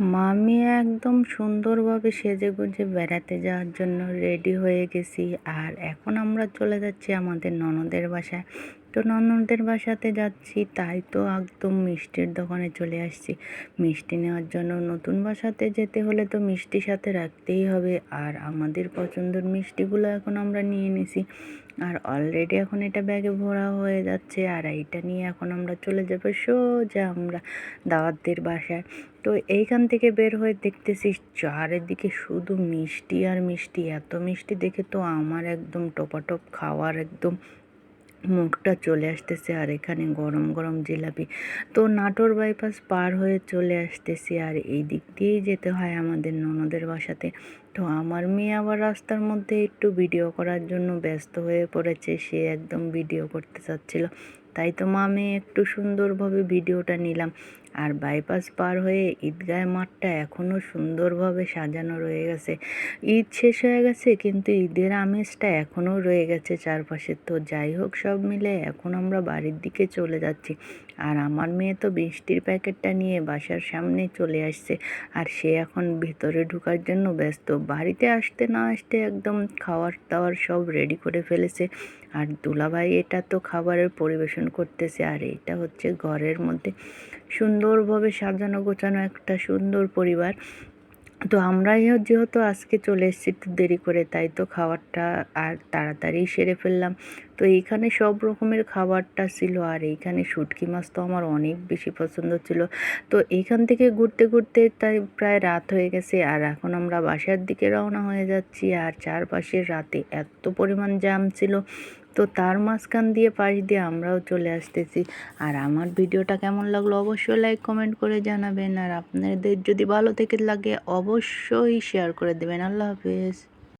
মামি একদম সুন্দরভাবে সেজে গুজে বেড়াতে যাওয়ার জন্য রেডি হয়ে গেছি। আর এখন আমরা চলে যাচ্ছি আমাদের ননদের বাসায়। তো ননদের বাসাতে যাচ্ছি, তাই তো একদম মিষ্টির দোকানে চলে আসছি। মিষ্টি নেওয়ার জন্য নতুন বাসাতে যেতে হলে তো মিষ্টি সাথে রাখতেই হবে। আর আমাদের পছন্দের মিষ্টিগুলো এখন আমরা নিয়ে নিছি। আর অলরেডি এখন এটা ব্যাগে ভরা হয়ে যাচ্ছে, আর এইটা নিয়ে এখন আমরা চলে যাব সোজা আমরা দাওয়াতদের বাসায়। তো এইখান থেকে বের হয়ে দেখতেছি চারিদিকে শুধু মিষ্টি আর মিষ্টি। এত মিষ্টি দেখে তো আমার একদম টপাটপ খাওয়ার একদম মুখটা চলে আসতেছে আর এখানে গরম গরম জিলাপি। তো নাটোর বাইপাস পার হয়ে চলে আসতেছি আর এই দিক দিয়েই যেতে হয় আমাদের ননদের বাসাতে। তো আমার মেয়ে আবার রাস্তার মধ্যে একটু ভিডিও করার জন্য ব্যস্ত হয়ে পড়েছে, সে একদম ভিডিও করতে চাচ্ছিল। তাই তো মা আমি একটু সুন্দরভাবে ভিডিওটা নিলাম। আর বাইপাস পার হয়ে ঈদগাহ মাঠটা এখনও সুন্দরভাবে সাজানো রয়ে গেছে। ঈদ শেষ হয়ে গেছে, কিন্তু ঈদের আমেজটা এখনও রয়ে গেছে চারপাশে। তো যাই হোক সব মিলে এখন আমরা বাড়ির দিকে চলে যাচ্ছি। আর আমার মেয়ে তো বৃষ্টির প্যাকেটটা নিয়ে বাসার সামনে চলে আসছে আর সে এখন ভেতরে ঢুকার জন্য ব্যস্ত। বাড়িতে আসতে না আসতে একদম খাওয়ার দাওয়ার সব রেডি করে ফেলেছে। আর দুলাভাই এটা তো খাবারের পরিবেশন করতেছে, আর এটা হচ্ছে ঘরের মধ্যে। সুন্দরভাবে সাজানো, গোছানো একটা সুন্দর পরিবার। তো আমরাই যেহেতু আজকে চলে এসেছি একটু দেরি করে, তাই তো খাবারটা আর তাড়াতাড়ি সেরে ফেললাম। তো এইখানে সব রকমের খাবারটা ছিল আর এইখানে শুটকি মাছ তো আমার অনেক বেশি পছন্দ ছিল। তো এইখান থেকে ঘুরতে ঘুরতে তাই প্রায় রাত হয়ে গেছে আর এখন আমরা বাসার দিকে রওনা হয়ে যাচ্ছি। আর চারপাশের রাতে এত পরিমাণ জ্যাম ছিল তো তার মাঝখান দিয়ে পাশ দিয়ে আমরাও চলে আসতেছি। আর আমার ভিডিওটা কেমন লাগল অবশ্যই লাইক কমেন্ট করে জানাবেন। আর আপনাদের যদি ভালো থেকে লাগে অবশ্যই শেয়ার করে দেবেন। আল্লাহ হাফেজ।